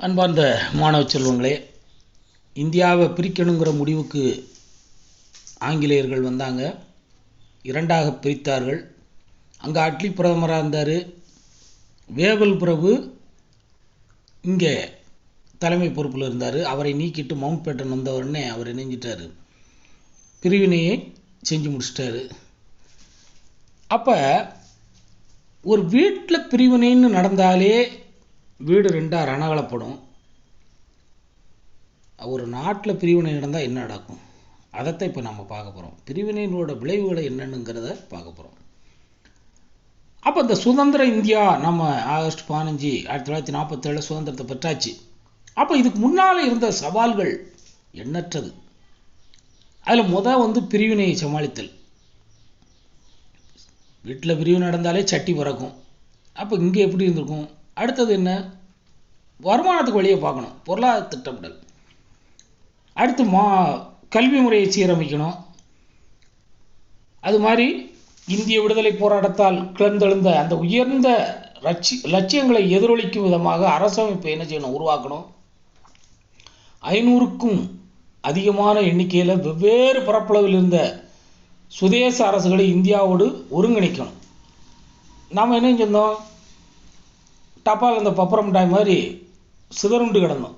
அன்பார்ந்த மாணவ செல்வங்களே இந்தியாவை பிரிக்கணுங்கிற முடிவுக்கு ஆங்கிலேயர்கள் வந்தாங்க. இரண்டாக பிரித்தார்கள். அங்கே அட்லி பிரதமராக இருந்தார். வேவல் பிரபு இங்கே தலைமை பொறுப்பில் இருந்தார். அவரை நீக்கிட்டு மவுண்ட் பேட்டன் வந்த அவர் இணைஞ்சிட்டார். பிரிவினையை செஞ்சு முடிச்சிட்டாரு. அப்போ ஒரு வீட்டில் பிரிவினைன்னு நடந்தாலே வீடு ரெண்டாக ரணகலப்படும். ஒரு நாட்டில் பிரிவினை நடந்தால் என்ன நடக்கும்? அதைத்தான் இப்போ நம்ம பார்க்க போகிறோம் பிரிவினையினோட விளைவுகளை என்னென்னுங்கிறத பார்க்க போகிறோம் அப்போ இந்த சுதந்திர இந்தியா நம்ம ஆகஸ்ட் பதினஞ்சு ஆயிரத்தி தொள்ளாயிரத்தி நாற்பத்தேழு சுதந்திரத்தை பெற்றாச்சு. அப்போ இதுக்கு முன்னால் இருந்த சவால்கள் எண்ணற்றது. அதில் முத வந்து பிரிவினையை சமாளித்தல். வீட்டில் பிரிவு நடந்தாலே சட்டி பறக்கும். அப்போ இங்கே எப்படி இருந்திருக்கும்? அடுத்தது என்ன? வருமானத்துக்கு வழியை பார்க்கணும். பொருளாதார திட்டமிடல். அடுத்து மா கல்வி முறையை சீரமைக்கணும். அது மாதிரி இந்திய விடுதலை போராட்டத்தால் கிளர்ந்தெழுந்த அந்த உயர்ந்த லட்சி லட்சியங்களை எதிரொலிக்கும் விதமாக அரசமைப்பை என்ன செய்யணும்? உருவாக்கணும். ஐநூறுக்கும் அதிகமான எண்ணிக்கையில் வெவ்வேறு பரப்பளவில் இருந்த சுதேச அரசுகளை இந்தியாவோடு ஒருங்கிணைக்கணும். நாம் என்ன செஞ்சோம்? டப்பால் அந்த பப்பரம் மிட்டாய் மாதிரி சிதறுண்டு கிடந்தோம்.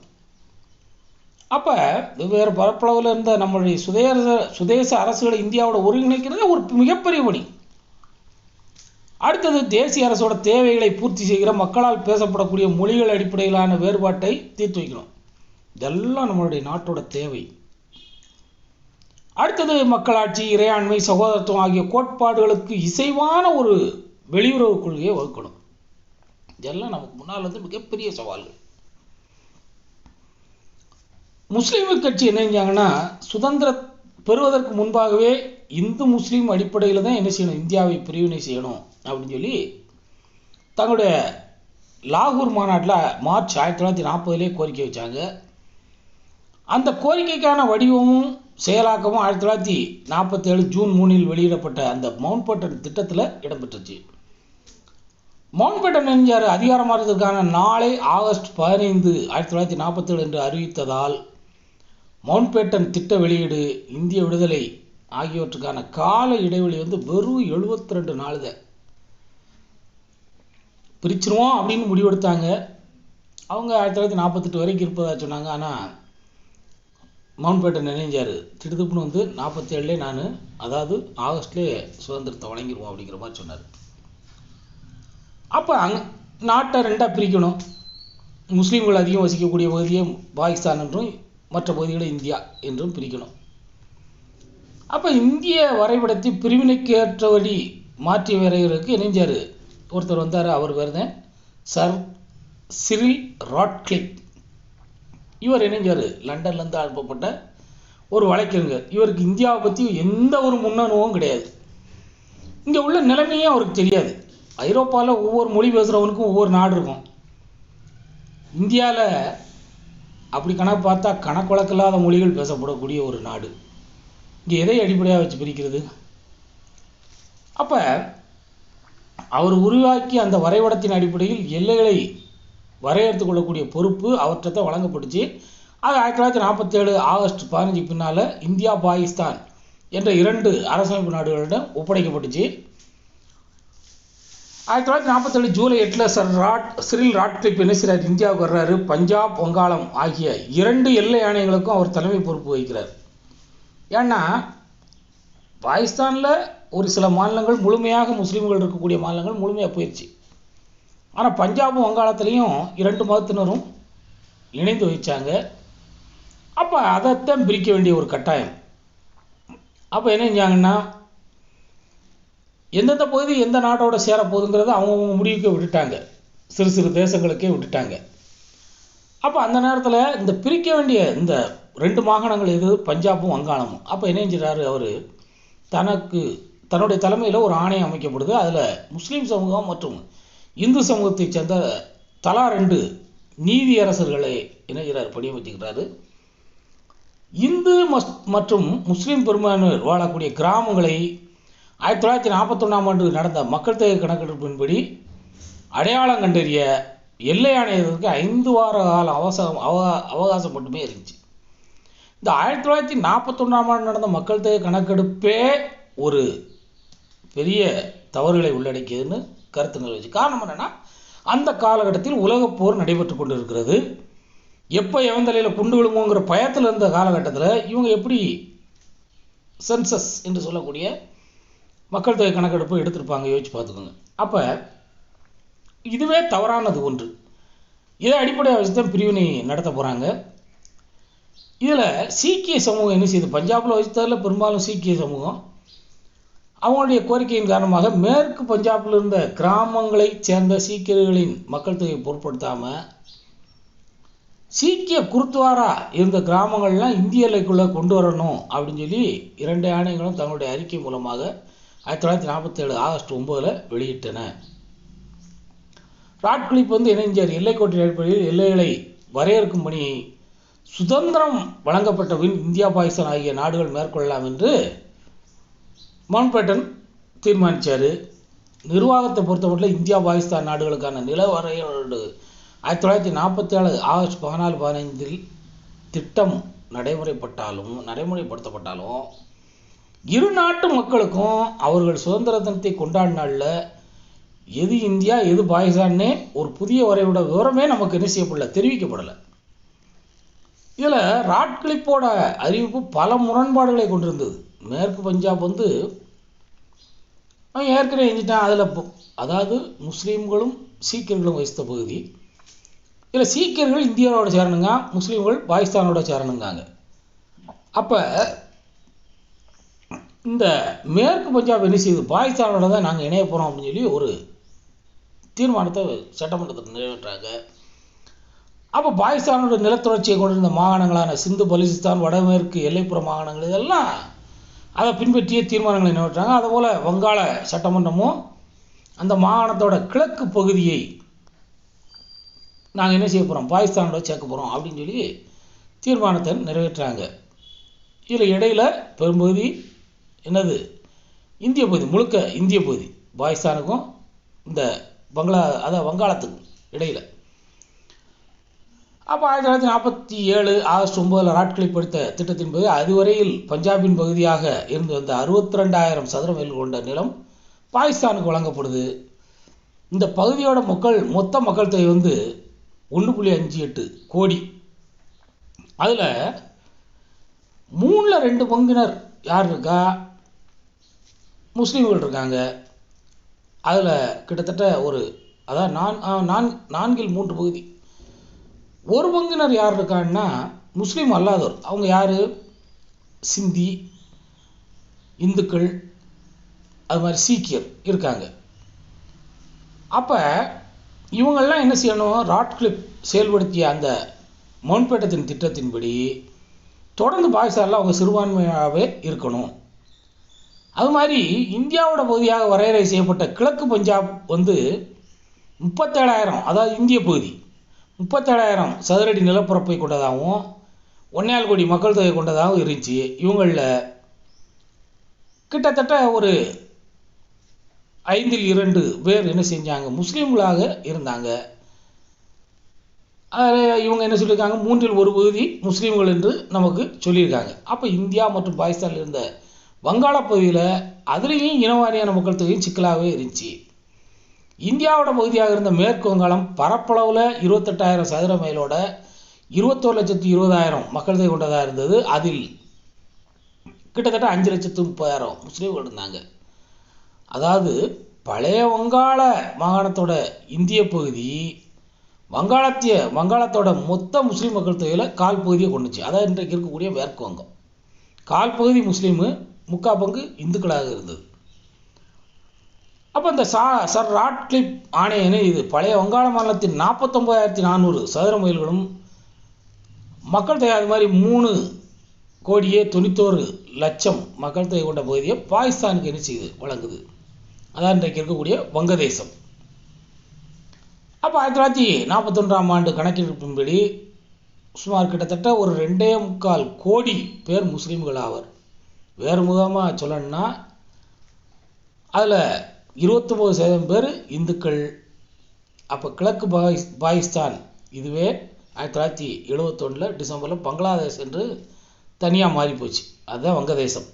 அப்போ வெவ்வேறு பரப்பளவில் இருந்த நம்மளுடைய சுதேச சுதேச அரசுகளை இந்தியாவோட ஒருங்கிணைக்கிறது ஒரு மிகப்பெரிய பணி. அடுத்தது தேசிய அரசோட தேவைகளை பூர்த்தி செய்கிற மக்களால் பேசப்படக்கூடிய மொழிகள் அடிப்படையிலான வேறுபாட்டை தீர்த்து வைக்கணும் இதெல்லாம் நம்மளுடைய நாட்டோட தேவை. அடுத்தது மக்களாட்சி இறையாண்மை சகோதரத்துவம் ஆகிய கோட்பாடுகளுக்கு இசைவான ஒரு வெளியுறவு கொள்கையை வகுக்கணும். இதெல்லாம் நமக்கு முன்னால் வந்து மிகப்பெரிய சவால்கள் முஸ்லீம் கட்சி என்ன செஞ்சாங்கன்னா சுதந்திர பெறுவதற்கு முன்பாகவே இந்து முஸ்லீம் அடிப்படையில் தான் என்ன செய்யணும்? இந்தியாவை பிரிவினை செய்யணும் அப்படின்னு சொல்லி தங்களுடைய லாகூர் மாநாட்டில் மார்ச் ஆயிரத்தி தொள்ளாயிரத்தி நாற்பதுலேயே கோரிக்கை வச்சாங்க. அந்த கோரிக்கைக்கான வடிவமும் செயலாக்கமும் ஆயிரத்தி தொள்ளாயிரத்தி நாற்பத்தேழு ஜூன் மூணில் வெளியிடப்பட்ட அந்த மவுண்ட் பேட்டன் திட்டத்தில் இடம்பெற்றுச்சு. மவுண்ட்பேட்டன் எம்ஜிஆர் அதிகாரம் மாற்றத்திற்கான நாளை ஆகஸ்ட் பதினைந்து ஆயிரத்தி தொள்ளாயிரத்தி நாற்பத்தேழு என்று அறிவித்ததால் மவுண்ட்பேட்டன் திட்ட வெளியீடு இந்திய விடுதலை ஆகியவற்றுக்கான கால இடைவெளி வந்து வெறும் எழுபத்தி ரெண்டு நாள் தான் பிரிச்சிருவோம் அப்படின்னு முடிவெடுத்தாங்க. அவங்க ஆயிரத்தி தொள்ளாயிரத்தி நாற்பத்தெட்டு வரைக்கும் இருப்பதாக சொன்னாங்க. ஆனால் மவுண்ட் பேட்டன் நினைஞ்சார் திடுதுப்புன்னு வந்து நாற்பத்தேழுலே நான் அதாவது ஆகஸ்ட்லேயே சுதந்திரத்தை வழங்கிடுவோம் அப்படிங்கிற மாதிரி சொன்னார். அப்போ அங் நாட்டை ரெண்டாக பிரிக்கணும். முஸ்லீம்கள் அதிகம் வசிக்கக்கூடிய பகுதியை பாகிஸ்தான் என்றும் மற்ற பகுதிகளை இந்தியா என்றும் பிரிக்கணும். அப்போ இந்திய வரைபடத்தை பிரிவினைக்கு ஏற்றபடி மாற்றி வரைகிறதுக்கு இணைஞ்சார் ஒருத்தர் வந்தார் அவர் பேர் தான் சர் சிரில் ராட்கிளிப். இவர் இணைஞ்சார் லண்டன்லேருந்து அனுப்பப்பட்ட ஒரு வழக்கறிஞர். இவருக்கு இந்தியாவை பற்றி எந்த ஒரு முன்னணுவும் கிடையாது. இங்கே உள்ள நிலைமையே அவருக்கு தெரியாது. ஐரோப்பாவில் ஒவ்வொரு மொழி பேசுகிறவனுக்கும் ஒவ்வொரு நாடு இருக்கும். இந்தியாவில் அப்படி கணக்கு பார்த்தா கணக்குழக்கில்லாத மொழிகள் பேசப்படக்கூடிய ஒரு நாடு. இங்கே எதை அடிப்படையாக வச்சு பிரிக்கிறது? அப்போ அவர் உருவாக்கிய அந்த வரைபடத்தின் அடிப்படையில் எல்லைகளை வரையறுத்து கொள்ளக்கூடிய பொறுப்பு அவற்றத்தை வழங்கப்படுச்சு வழங்கப்பட்டுச்சு. அது ஆயிரத்தி தொள்ளாயிரத்தி நாற்பத்தேழு ஆகஸ்ட் பதினஞ்சு பின்னால் இந்தியா பாகிஸ்தான் என்ற இரண்டு அரசமைப்பு நாடுகளிடம் ஒப்படைக்கப்பட்டுச்சு. ஆயிரத்தி தொள்ளாயிரத்தி நாற்பத்தேழு ஜூலை எட்டில் சர் ராட் சிறில் ராட்கிளிப் என்ன செய்கிறார் இந்தியாவுக்கு வர்றாரு. பஞ்சாப் வங்காளம் ஆகிய இரண்டு எல்லை ஆணையங்களுக்கும் அவர் தலைமை பொறுப்பு வகிக்கிறார். ஏன்னா பாகிஸ்தானில் ஒரு சில மாநிலங்கள் முழுமையாக முஸ்லீம்கள் இருக்கக்கூடிய மாநிலங்கள் முழுமையாக போயிடுச்சு ஆனால் பஞ்சாபும் வங்காளத்துலேயும் இரண்டு மதத்தினரும் இணைந்து வச்சாங்க அப்போ அதைத்தான் பிரிக்க வேண்டிய ஒரு கட்டாயம். அப்போ என்ன செஞ்சாங்கன்னா எந்தெந்த பகுதி எந்த நாட்டோட சேரப்போகுதுங்கிறத அவங்கவுங்க முடிவுக்கு விட்டுட்டாங்க. சிறு சிறு தேசங்களுக்கே விட்டுட்டாங்க. அப்போ அந்த நேரத்தில் இந்த பிரிக்க வேண்டிய இந்த ரெண்டு மாகாணங்கள் எது? பஞ்சாபும் வங்காளமும். அப்போ என்ன அவர்? தனக்கு தன்னுடைய தலைமையில் ஒரு ஆணையம் அமைக்கப்படுது. அதில் முஸ்லீம் சமூகம் மற்றும் இந்து சமூகத்தை சேர்ந்த தலா ரெண்டு நீதியரசர்களை இணைகிறார் பணியமைச்சுக்கிறாரு இந்து மஸ் மற்றும் முஸ்லீம் பெரும்பான்மையினர் வாழக்கூடிய கிராமங்களை ஆயிரத்தி தொள்ளாயிரத்தி நாற்பத்தொன்னாம் ஆண்டு நடந்த மக்கள் தொகை கணக்கெடுப்பின்படி அடையாளம் கண்டறிய எல்லை ஆணையத்திற்கு ஐந்து வார கால அவசரம் அவ அவகாசம் மட்டுமே இருந்துச்சு. இந்த ஆயிரத்தி தொள்ளாயிரத்தி நாற்பத்தொன்னாம் ஆண்டு நடந்த மக்கள் தொகை கணக்கெடுப்பே ஒரு பெரிய தவறுகளை உள்ளடக்கியதுன்னு கருத்து நிலவுச்சு காரணம் என்னென்னா அந்த காலகட்டத்தில் உலகப் போர் நடைபெற்று கொண்டிருக்கிறது. எப்போ எவன் தலையில் குண்டு விழுமோங்கிற பயத்தில் இருந்த காலகட்டத்தில் இவங்க எப்படி சென்சஸ் என்று சொல்லக்கூடிய மக்கள் தொகை கணக்கெடுப்பு எடுத்திருப்பாங்க யோசிச்சு பார்த்துக்கோங்க. அப்போ இதுவே தவறானது ஒன்று. இதை அடிப்படையாக வச்சு தான் பிரிவினை நடத்த போகிறாங்க இதில் சீக்கிய சமூகம் என்ன செய்யுது? பஞ்சாபில் வசித்ததில் பெரும்பாலும் சீக்கிய சமூகம். அவங்களுடைய கோரிக்கையின் காரணமாக மேற்கு பஞ்சாபில் இருந்த கிராமங்களைச் சேர்ந்த சீக்கியர்களின் மக்கள் தொகையை பொருட்படுத்தாமல் சீக்கிய குருத்வாரா இருந்த கிராமங்கள்லாம் இந்திய எல்லைக்குள்ளே கொண்டு வரணும் அப்படின்னு சொல்லி இரண்டு ஆணையங்களும் தங்களுடைய அறிக்கை மூலமாக ஆயிரத்தி தொள்ளாயிரத்தி நாற்பத்தேழு ஆகஸ்ட் ஒம்போதில் வெளியிட்டன. ராட்கிளிப் வந்து இணைஞ்சார். எல்லைக்கோட்டின் அடிப்படையில் எல்லைகளை வரையறுக்கும் பணியை சுதந்திரம் வழங்கப்பட்ட பின் இந்தியா பாகிஸ்தான் ஆகிய நாடுகள் மேற்கொள்ளலாம் என்று மவுண்ட்பேட்டன் தீர்மானித்தார் நிர்வாகத்தை பொறுத்தமட்டில் இந்தியா பாகிஸ்தான் நாடுகளுக்கான நில வரையோடு ஆயிரத்தி தொள்ளாயிரத்தி நாற்பத்தி ஏழு ஆகஸ்ட் பதினாலு பதினைந்தில் திட்டம் நடைமுறைப்பட்டாலும் நடைமுறைப்படுத்தப்பட்டாலும் இரு நாட்டு மக்களுக்கும் அவர்கள் சுதந்திர தினத்தை கொண்டாடினால எது இந்தியா எது பாகிஸ்தான்னே ஒரு புதிய வரையோட விவரமே நமக்கு என்ன செய்யப்படல தெரிவிக்கப்படலை. இதில் ராட்கிளிப்போட அறிவிப்பு பல முரண்பாடுகளை கொண்டிருந்தது. மேற்கு பஞ்சாப் வந்து அவன் ஏற்கனவே செஞ்சுட்டான் அதில் அதாவது முஸ்லீம்களும் சீக்கியர்களும் வசித்த பகுதி. இதில் சீக்கியர்கள் இந்தியாவோட சேரணுங்க முஸ்லீம்கள் பாகிஸ்தானோட சேரணுங்காங்க. அப்போ இந்த மேற்கு பஞ்சாப் என்ன செய்யுது? பாகிஸ்தானோட தான் நாங்கள் இணைய போகிறோம் அப்படின்னு சொல்லி ஒரு தீர்மானத்தை சட்டமன்றத்தில் நிறைவேற்றாங்க. அப்போ பாகிஸ்தானோட நிலத்தொடர்ச்சியை கொண்டிருந்த மாகாணங்களான சிந்து பலுசிஸ்தான் வடமேற்கு எல்லைப்புற மாகாணங்கள் இதெல்லாம் அதை பின்பற்றிய தீர்மானங்களை நிறைவேற்றாங்க. அதுபோல் வங்காள சட்டமன்றமும் அந்த மாகாணத்தோட கிழக்கு பகுதியை நாங்கள் என்ன செய்ய போகிறோம் பாகிஸ்தானோட சேர்க்க போகிறோம் அப்படின்னு சொல்லி தீர்மானத்தை நிறைவேற்றாங்க. இதில் இடையில் பெரும்பகுதி என்னது? இந்திய பகுதி முழுக்க இந்திய பகுதி பாகிஸ்தானுக்கும் இந்த பங்களா அதான் வங்காளத்துக்கும் இடையில். அப்போ ஆயிரத்தி தொள்ளாயிரத்தி நாற்பத்தி ஏழு ஆகஸ்ட் ஒன்பதில் நாட்களில் திட்டத்தின் திட்டத்தின்படி அதுவரையில் பஞ்சாபின் பகுதியாக இருந்து வந்த அறுபத்தி ரெண்டாயிரம் சதுர மைல் கொண்ட நிலம் பாகிஸ்தானுக்கு வழங்கப்படுது. இந்த பகுதியோட மக்கள் மொத்த மக்கள் தொகை வந்து ஒன்று புள்ளி அஞ்சு எட்டு கோடி. அதில் மூணில் ரெண்டு பங்கினர் யார் இருக்கா? முஸ்லீம்கள் இருக்காங்க. அதில் கிட்டத்தட்ட ஒரு அதான் நான் நான் நான்கில் மூன்று பகுதி. ஒரு பங்கினர் யார் இருக்காங்கன்னா முஸ்லீம் அல்லாதோர். அவங்க யார்? சிந்தி இந்துக்கள் அது மாதிரி சீக்கியர் இருக்காங்க. அப்போ இவங்கெல்லாம் என்ன செய்யணும்? ராட்கிளிப் செயல்படுத்திய அந்த மவுண்ட்பேட்டத்தின் திட்டத்தின்படி தொடர்ந்து பாகிஸ்தானில் அவங்க சிறுபான்மையாகவே இருக்கணும். அது மாதிரி இந்தியாவோட பகுதியாக வரையறை செய்யப்பட்ட கிழக்கு பஞ்சாப் வந்து முப்பத்தேழாயிரம் அதாவது இந்திய பகுதி முப்பத்தேழாயிரம் சதுரடி நிலப்பரப்பை கொண்டதாகவும் ஒன்னேகால் கோடி மக்கள் தொகை கொண்டதாகவும் இருந்துச்சு. இவங்களில் கிட்டத்தட்ட ஒரு ஐந்தில் இரண்டு பேர் என்ன செஞ்சாங்க? முஸ்லீம்களாக இருந்தாங்க. அதில் இவங்க என்ன சொல்லியிருக்காங்க? மூன்றில் ஒரு பகுதி முஸ்லீம்கள் என்று நமக்கு சொல்லியிருக்காங்க. அப்போ இந்தியா மற்றும் பாகிஸ்தானில் இருந்த வங்காள பகுதியில் அதுலேயும் இனவாரியான மக்கள் தொகையும் சிக்கலாகவே இருந்துச்சு. இந்தியாவோட பகுதியாக இருந்த மேற்கு வங்காளம் பரப்பளவில் இருபத்தெட்டாயிரம் சதுர மைலோட இருபத்தோரு லட்சத்து இருபதாயிரம் மக்கள் தொகை கொண்டதாக இருந்தது. அதில் கிட்டத்தட்ட அஞ்சு லட்சத்து முப்பதாயிரம் முஸ்லீம்கள் இருந்தாங்க. அதாவது பழைய வங்காள மாகாணத்தோட இந்திய பகுதி வங்காளத்திய வங்காளத்தோட மொத்த முஸ்லீம் மக்கள் தொகையில் கால் பகுதியை கொண்டுச்சு. அதான் இன்றைக்கு இருக்கக்கூடிய மேற்கு வங்கம். கால் பகுதி முஸ்லீமு முக்கால் பங்கு இந்துக்களாக இருந்தது. அப்போ இந்த சா சர் ராட்கிளிப் ஆணையனு இது. பழைய வங்காள மாநிலத்தின் நாற்பத்தொம்பதாயிரத்தி நானூறு சதுர மைல்களும் மக்கள் தொகை அது மாதிரி மூணு கோடியே தொண்ணூத்தோரு லட்சம் மக்கள் தொகை கொண்ட பகுதியை பாகிஸ்தானுக்கு என்ன செய்யுது வழங்குது. அதான் இன்றைக்கு இருக்கக்கூடிய வங்கதேசம். அப்போ ஆயிரத்தி தொள்ளாயிரத்தி நாற்பத்தொன்றாம் ஆண்டு கணக்கெடுப்பின்படி சுமார் கிட்டத்தட்ட ஒரு ரெண்டே முக்கால் கோடி பேர் முஸ்லீம்கள் ஆவர். வேறு முகமாக சொல்லணும்னா அதில் இருபத்தொம்போது சதவீதம் பேர் இந்துக்கள். அப்போ கிழக்கு பாகிஸ் பாகிஸ்தான். இதுவே ஆயிரத்தி தொள்ளாயிரத்தி எழுபத்தொன்னில் டிசம்பரில் பங்களாதேஷ் என்று தனியாக மாறி போச்சு அதுதான் வங்கதேசம்.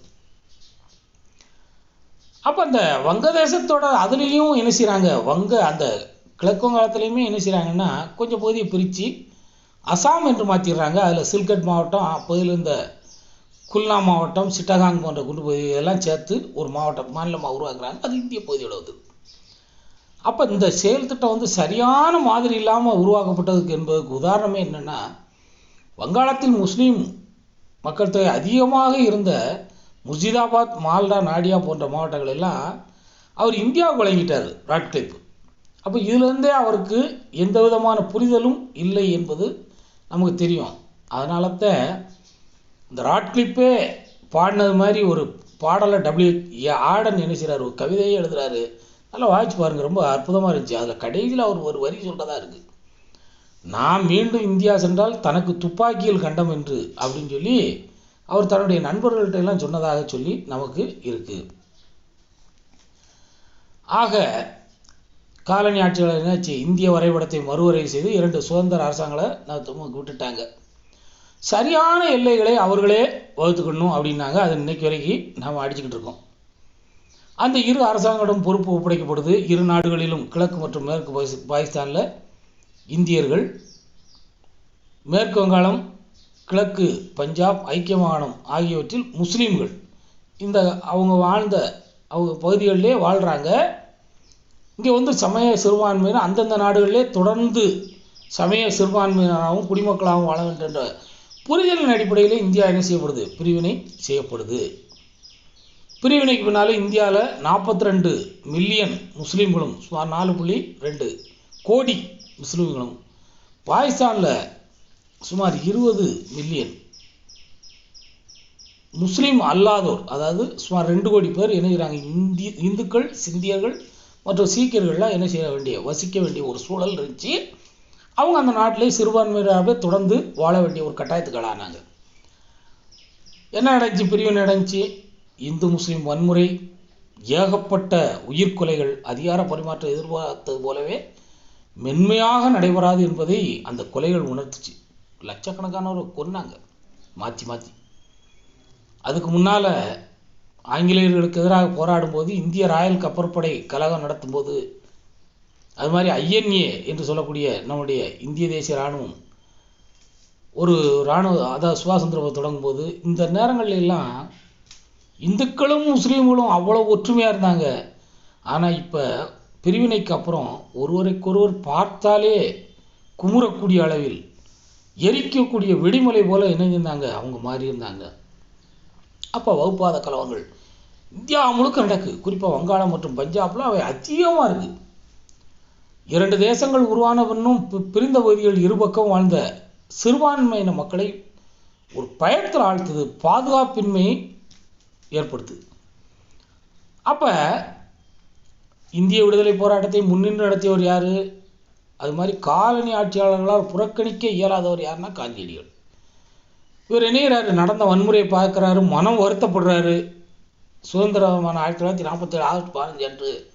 அப்போ அந்த வங்கதேசத்தோட அதுலேயும் என்ன செய்கிறாங்க வங்க அந்த கிழக்கு வங்காளத்துலேயுமே என்ன செய்கிறாங்கன்னா கொஞ்சம் பகுதியை பிரித்து அசாம் என்று மாற்றிடுறாங்க அதில் சில்கட் மாவட்டம் அப்போதில் இருந்த குல்னா மாவட்டம் சிட்டகாங் போன்ற குண்டு பகுதிகளெல்லாம் சேர்த்து ஒரு மாவட்டம் மாநிலமாக உருவாக்குறாங்க. அது இந்திய பகுதியோட வந்து அப்போ இந்த செயல் திட்டம் வந்து சரியான மாதிரி இல்லாமல் உருவாக்கப்பட்டதுக்கு என்பதற்கு உதாரணமே என்னென்னா வங்காளத்தில் முஸ்லீம் மக்கள் தொகை அதிகமாக இருந்த முர்ஷிதாபாத் மால்டா நாடியா போன்ற மாவட்டங்கள் எல்லாம் அவர் இந்தியாவுக்கு வழங்கிட்டார் ராட்கிளிப் அப்போ இதிலிருந்தே அவருக்கு எந்த விதமான புரிதலும் இல்லை என்பது நமக்கு தெரியும். அதனால தான் இந்த ராட்கிளிப்பே பாடினது மாதிரி ஒரு பாடலை டபிள்யூ ஆடன் என்ன செய்கிறார் ஒரு கவிதையே எழுதுறாரு. நல்லா வாய்ச்சி பாருங்க. ரொம்ப அற்புதமாக இருந்துச்சு. அதில் கடைசியில் அவர் ஒரு வரி சொல்கிறதா இருக்குது நான் மீண்டும் இந்தியா சென்றால் தனக்கு துப்பாக்கியில் கண்டம் என்று அப்படின்னு சொல்லி அவர் தன்னுடைய நண்பர்கள்ட்ட எல்லாம் சொன்னதாக சொல்லி நமக்கு இருக்கு. ஆக காலனி ஆட்சியாளர் என்னாச்சு? இந்திய வரைபடத்தை மறுவரை செய்து இரண்டு சுதந்திர அரசாங்களை நமக்கு விட்டுட்டாங்க. சரியான எல்லைகளை அவர்களே வகுத்துக்கணும் அப்படின்னாங்க. அது இன்னைக்கு வரைக்கும் நாம் அடிச்சுக்கிட்டு இருக்கோம். அந்த இரு அரசாங்கங்களும் பொறுப்பு ஒப்படைக்கப்படுது. இரு நாடுகளிலும் கிழக்கு மற்றும் மேற்கு பாகிஸ் பாகிஸ்தானில் இந்தியர்கள் மேற்கு வங்காளம் கிழக்கு பஞ்சாப் ஐக்கிய மாகாணம் ஆகியவற்றில் முஸ்லீம்கள் இந்த அவங்க வாழ்ந்த அவங்க பகுதிகளிலே வாழ்கிறாங்க இங்கே வந்து சமய சிறுபான்மையினர் அந்தந்த நாடுகளிலே தொடர்ந்து சமய சிறுபான்மையினராகவும் குடிமக்களாகவும் வாழ வேண்டும் என்ற புரிதலின் அடிப்படையில் இந்தியா என்ன செய்யப்படுது? பிரிவினை செய்யப்படுது. பிரிவினைக்கு பின்னால் இந்தியாவில் நாற்பத்தி ரெண்டு மில்லியன் முஸ்லீம்களும் சுமார் நாலு புள்ளி ரெண்டு கோடி முஸ்லீம்களும் பாகிஸ்தானில் சுமார் இருபது மில்லியன் முஸ்லீம் அல்லாதோர் அதாவது சுமார் ரெண்டு கோடி பேர் என்ன செய்கிறாங்க இந்தி இந்துக்கள் சிந்தியர்கள் மற்றும் சீக்கியர்கள்லாம் என்ன செய்ய வேண்டிய வசிக்க வேண்டிய ஒரு சூழல் இருந்துச்சு. அவங்க அந்த நாட்டிலே சிறுபான்மையினராகவே தொடர்ந்து வாழ வேண்டிய ஒரு கட்டாயத்துக்கு ஆளானாங்க என்ன நடந்துச்சு? பிரிவு நடந்துச்சு? இந்து முஸ்லீம் வன்முறை ஏகப்பட்ட உயிர்கொலைகள் அதிகார பரிமாற்றம் எதிர்பார்த்தது போலவே மென்மையாக நடைபெறாது என்பதை அந்த கொலைகள் உணர்த்துச்சு. லட்சக்கணக்கானவர் கொன்னாங்க. மாற்றி மாற்றி. அதுக்கு முன்னால் ஆங்கிலேயர்களுக்கு எதிராக போராடும் போது இந்திய ராயல் கப்பற்படை கழகம் நடத்தும்போது அது மாதிரி ஐஎன்ஏ என்று சொல்லக்கூடிய நம்முடைய இந்திய தேசிய இராணுவம் ஒரு இராணுவ அதாவது சுபாஷ் சந்திர போஸ் தொடங்கும்போது இந்த நேரங்கள்ல எல்லாம் இந்துக்களும் முஸ்லீம்களும் அவ்வளோ ஒற்றுமையாக இருந்தாங்க. ஆனால் இப்போ பிரிவினைக்கு அப்புறம் ஒருவருக்கொருவர் பார்த்தாலே குமுறக்கூடிய அளவில் எரிக்கக்கூடிய வெடிமலை போல இணைஞ்சிருந்தாங்க. அவங்க மாறி இருந்தாங்க. அப்போ வகுப்பாத கலவங்கள் இந்தியா முழுக்க நடக்கு. குறிப்பாக வங்காளம் மற்றும் பஞ்சாப்ல அவை அதிகமாக இருக்குது இரண்டு தேசங்கள் உருவான பின்னும் பிரிந்த பகுதிகள் இருபக்கம் வாழ்ந்த சிறுபான்மையின மக்களை ஒரு பயத்தில் ஆழ்த்துது பாதுகாப்பின்மையை ஏற்படுத்துது. அப்போ இந்திய விடுதலை போராட்டத்தை முன்னின்று நடத்தியவர் யார்? அது மாதிரி காலனி ஆட்சியாளர்களால் புறக்கணிக்க இயலாதவர் யாருன்னா காந்தியடிகள். இவர் இணையிறாரு நடந்த வன்முறையை பார்க்குறாரு மனம் வருத்தப்படுறாரு. சுதந்திரமான ஆயிரத்தி தொள்ளாயிரத்தி நாற்பத்தேழு ஆகஸ்ட் பதினஞ்சு அன்று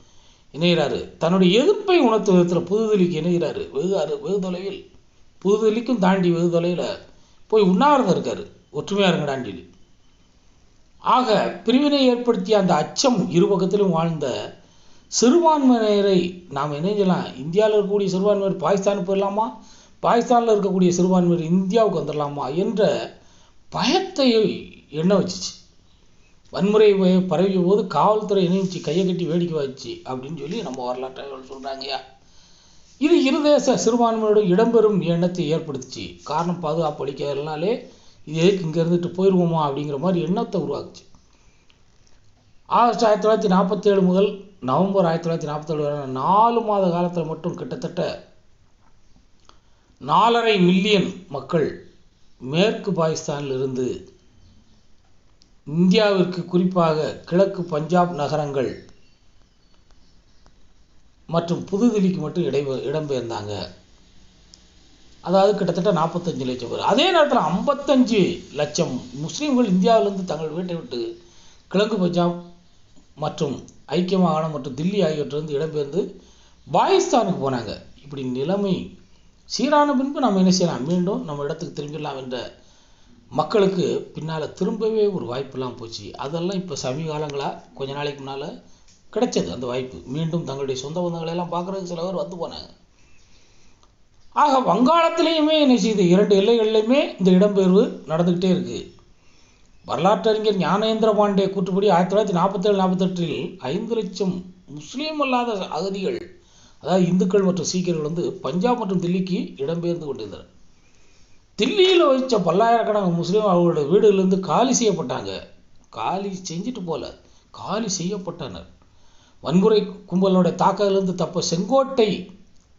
இணைகிறாரு. தன்னுடைய எதிர்ப்பை உணர்த்தும் விதத்தில் புதுதில்லிக்கு இணைகிறாரு. வெகு வெகு தொலைவில். புதுதில்லிக்கும் தாண்டி வெகு தொலைவில் போய் உண்ணாவிரதம் இருக்காரு. ஒற்றுமையாக இருங்கடான்னு சொல்லி ஆக பிரிவினை ஏற்படுத்திய அந்த அச்சம் இரு பக்கத்திலும் வாழ்ந்த சிறுபான்மையினரை நாம் இணைஞ்சலாம் இந்தியாவில் இருக்கக்கூடிய சிறுபான்மையர் பாகிஸ்தானுக்கு போயிடலாமா? பாகிஸ்தானில் இருக்கக்கூடிய சிறுபான்மையர் இந்தியாவுக்கு வந்துடலாமா? என்ற பயத்தை எண்ண வச்சுச்சு. வன்முறை ப- பரவிய போது காவல்துறை இணைச்சு கையை கட்டி வேடிக்கை வச்சு அப்படின்னு சொல்லி நம்ம வரலாற்றை சொல்கிறாங்கய்யா இது இருதேச சிறுபான்மையோட இடம்பெறும் எண்ணத்தை ஏற்படுத்துச்சு. காரணம் பாதுகாப்பு அளிக்கிறதுனாலே இது எதுக்கு இங்கே இருந்துட்டு போயிடுவோமா அப்படிங்கிற மாதிரி எண்ணத்தை உருவாக்குச்சு. ஆகஸ்ட் ஆயிரத்தி தொள்ளாயிரத்தி நாற்பத்தேழு முதல் நவம்பர் ஆயிரத்தி தொள்ளாயிரத்தி நாற்பத்தேழு வரை நாலு மாத காலத்தில் மட்டும் கிட்டத்தட்ட நாலரை மில்லியன் மக்கள் மேற்கு பாகிஸ்தானில் இருந்து இந்தியாவிற்கு குறிப்பாக கிழக்கு பஞ்சாப் நகரங்கள் மற்றும் புதுதில்லிக்கு மட்டும் இடை இடம்பெயர்ந்தாங்க. அதாவது கிட்டத்தட்ட நாற்பத்தஞ்சு லட்சம் பேர். அதே நேரத்தில் ஐம்பத்தஞ்சு லட்சம் முஸ்லீம்கள் இந்தியாவிலிருந்து தங்கள் வீட்டை விட்டு கிழக்கு பஞ்சாப் மற்றும் ஐக்கிய மாகாணம் மற்றும் தில்லி ஆகியவற்றிலிருந்து இடம்பெயர்ந்து பாகிஸ்தானுக்கு போனாங்க. இப்படி நிலைமை சீரான பின்பு நம்ம என்ன செய்யலாம்? மீண்டும் நம்ம இடத்துக்கு திரும்பிடலாம் என்ற மக்களுக்கு பின்னால் திரும்பவே ஒரு வாய்ப்பெல்லாம் போச்சு. அதெல்லாம் இப்போ சமீப காலங்களாக கொஞ்ச நாளைக்கு முன்னால் கிடைச்சது அந்த வாய்ப்பு. மீண்டும் தங்களுடைய சொந்த பந்தங்களை எல்லாம் பார்க்குறதுக்கு சில பேர் வந்து போனாங்க. ஆக வங்காளத்திலையுமே என்ன செய்யுது இரண்டு எல்லைகள்லையுமே இந்த இடம்பெயர்வு நடந்துக்கிட்டே இருக்குது வரலாற்றறிஞர் ஞானேந்திர பாண்டே கூற்றுப்படி ஆயிரத்தி தொள்ளாயிரத்தி நாற்பத்தேழு நாற்பத்தெட்டில் ஐந்து லட்சம் முஸ்லீம் அல்லாத அகதிகள் அதாவது இந்துக்கள் மற்றும் சீக்கியர்கள் வந்து பஞ்சாப் மற்றும் தில்லிக்கு இடம்பெயர்ந்து கொண்டிருந்தனர். தில்லியில் வச்ச பல்லாயிரக்கணக்கான முஸ்லீம் அவர்களோட வீடுகளிலிருந்து காலி செய்யப்பட்டாங்க. காலி செஞ்சுட்டு போல. காலி செய்யப்பட்டனர். வன்முறை கும்பலோட தாக்கத்திலிருந்து தப்ப செங்கோட்டை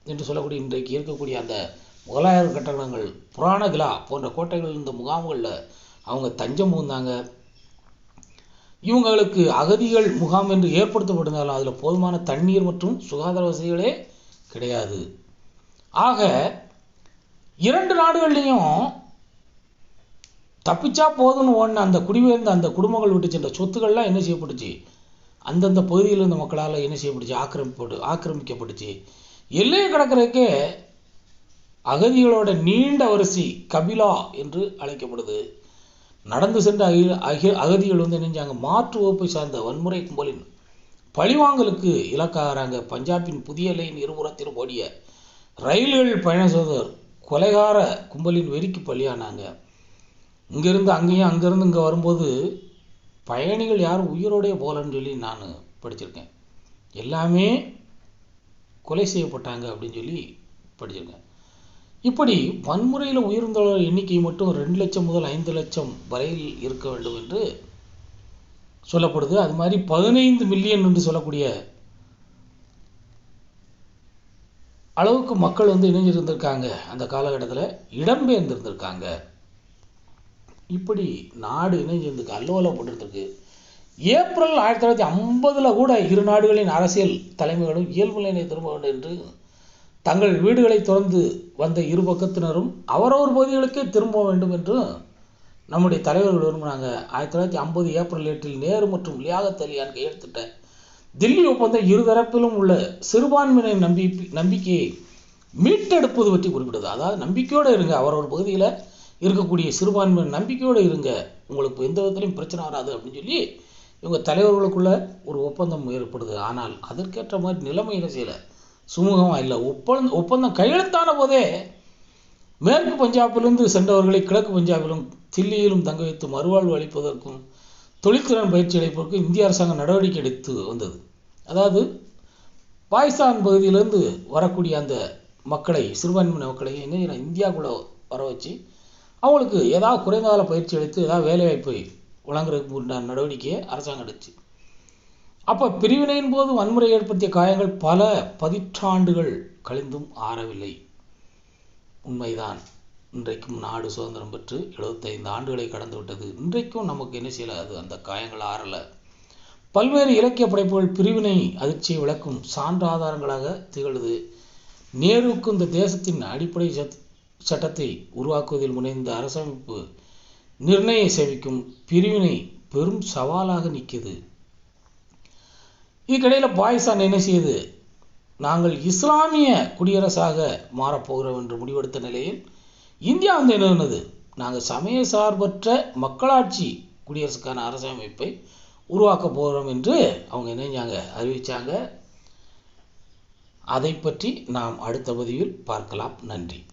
என்று சொல்லக்கூடிய இன்றைக்கு இருக்கக்கூடிய அந்த முகலாயர் கட்டடங்கள் புராணகிலா போன்ற கோட்டைகள் இந்த முகாம்களில் அவங்க தஞ்சம் புகுந்தாங்க. இவங்களுக்கு அகதிகள் முகாம் என்று ஏற்படுத்தப்பட்டிருந்தாலும் அதில் போதுமான தண்ணீர் மற்றும் சுகாதார வசதிகளே கிடையாது. ஆக இரண்டு நாடுகள்லையும் தப்பிச்சா போதும்னு ஓடின அந்த குடிபெயர்ந்த அந்த குடும்பங்கள் விட்டு சென்ற சொத்துக்கள்லாம் என்ன செய்யப்பட்டுச்சு? அந்தந்த பகுதியில் இருந்த மக்களால் என்ன செய்யப்பட்டுச்சு? ஆக்கிரமிப்பட்டு ஆக்கிரமிக்கப்பட்டுச்சு. எல்லையை கடக்கிறதுக்கே அகதிகளோட நீண்ட வரிசை கபிலா என்று அழைக்கப்படுது. நடந்து சென்ற அகி அகி அகதிகள் வந்து நினைஞ்சாங்க மாற்று வகுப்பை சார்ந்த வன்முறை கும்பலின் பழிவாங்கலுக்கு இலக்காகிறாங்க. பஞ்சாபின் புதிய லைன் இருபுறத்திலும் ஓடிய ரயில்கள் பயணம் செய்தவர் கொலைகார கும்பலின் வெறிக்கு பலியானாங்க. இங்கேருந்து அங்கேயும் அங்கேருந்து இங்கே வரும்போது பயணிகள் யாரும் உயிரோடே போகலன்னு சொல்லி நான் படிச்சிருக்கேன். எல்லாமே கொலை செய்யப்பட்டாங்க அப்படின்னு சொல்லி படிச்சிருக்கேன். இப்படி வன்முறையில் உயிர்ந்தோர் எண்ணிக்கை மட்டும் ரெண்டு லட்சம் முதல் ஐந்து லட்சம் வரையில் இருக்க வேண்டும் என்று சொல்லப்படுது. அது மாதிரி பதினைந்து மில்லியன் என்று சொல்லக்கூடிய அளவுக்கு மக்கள் வந்து இணைஞ்சிருந்திருக்காங்க. அந்த காலகட்டத்தில் இடம்பெயர்ந்திருந்திருக்காங்க இப்படி நாடு இணைஞ்சிருந்துருக்கு அல்லோலப்பட்டிருக்கு ஏப்ரல் ஆயிரத்தி தொள்ளாயிரத்தி ஐம்பதில் கூட இரு நாடுகளின் அரசியல் தலைமைகளும் இயல்பு நிலையை திரும்ப வேண்டும் என்று தங்கள் வீடுகளை திறந்து வந்த இரு பக்கத்தினரும் அவரவர் பகுதிகளுக்கே திரும்ப வேண்டும் என்று நம்முடைய தலைவர்கள் விரும்பினாங்க. ஆயிரத்தி தொள்ளாயிரத்தி ஐம்பது ஏப்ரல் எட்டில் நேரு மற்றும் லியாகத் அலியான் கையெழுத்திட்ட தில்லி ஒப்பந்தம் இருதரப்பிலும் உள்ள சிறுபான்மையினர் நம்பி நம்பிக்கையை மீட்டெடுப்பது பற்றி குறிப்பிடுது. அதாவது நம்பிக்கையோடு இருங்க. அவரவர் பகுதியில் இருக்கக்கூடிய சிறுபான்மையினர் நம்பிக்கையோடு இருங்க. உங்களுக்கு எந்த விதத்துலையும் பிரச்சனை வராது அப்படின்னு சொல்லி இவங்க தலைவர்களுக்குள்ள ஒரு ஒப்பந்தம் ஏற்படுது. ஆனால் அதற்கேற்ற மாதிரி நிலைமை என்ன செய்யலை? சுமூகமாக இல்லை. ஒப்பந்தம் ஒப்பந்தம் கையெழுத்தான போதே மேற்கு பஞ்சாபிலிருந்து சென்றவர்களை கிழக்கு பஞ்சாபிலும் தில்லியிலும் தங்க வைத்து மறுவாழ்வு அளிப்பதற்கும் தொழில்திறன் பயிற்சி அளிப்பதற்கும் இந்திய அரசாங்கம் நடவடிக்கை எடுத்து வந்தது. அதாவது பாகிஸ்தான் பகுதியிலிருந்து வரக்கூடிய அந்த மக்களை சிறுபான்மையின மக்களை என்ன இந்தியாவுக்குள்ளே வர வச்சு அவங்களுக்கு ஏதாவது குறைந்த கால பயிற்சி அளித்து ஏதாவது வேலைவாய்ப்பை வழங்குறதுக்கு உண்டான நடவடிக்கையை அரசாங்கம் எடுத்து. அப்போ பிரிவினையின் போது வன்முறை ஏற்படுத்திய காயங்கள் பல பதிற்றாண்டுகள் கழிந்தும் ஆறவில்லை. உண்மைதான். இன்றைக்கும் நாடு சுதந்திரம் பெற்று எழுபத்தைந்து ஆண்டுகளை கடந்து விட்டது. இன்றைக்கும் நமக்கு என்ன செய்யல அது அந்த காயங்கள் ஆறல. பல்வேறு இலக்கிய படைப்புகள் பிரிவினை அதிர்ச்சியை விளக்கும் சான்று ஆதாரங்களாக திகழுது. நேருவுக்கு இந்த தேசத்தின் அடிப்படை சட்டத்தை உருவாக்குவதில் முனைந்த அரசமைப்பு நிர்ணய சேவிக்கும் பிரிவினை பெரும் சவாலாக நிற்கிது. இதுக்கிடையில் பாகிஸ்தான் என்ன செய்யுது? நாங்கள் இஸ்லாமிய குடியரசாக மாறப்போகிறோம் என்று முடிவெடுத்த நிலையில் இந்தியா வந்து என்ன நாங்கள் சமய சார்பற்ற மக்களாட்சி குடியரசுக்கான அரசமைப்பை உருவாக்க போகிறோம் என்று அவங்க என்னஞ்சாங்க அறிவித்தாங்க அதை பற்றி நாம் அடுத்த பதிவில் பார்க்கலாம். நன்றி.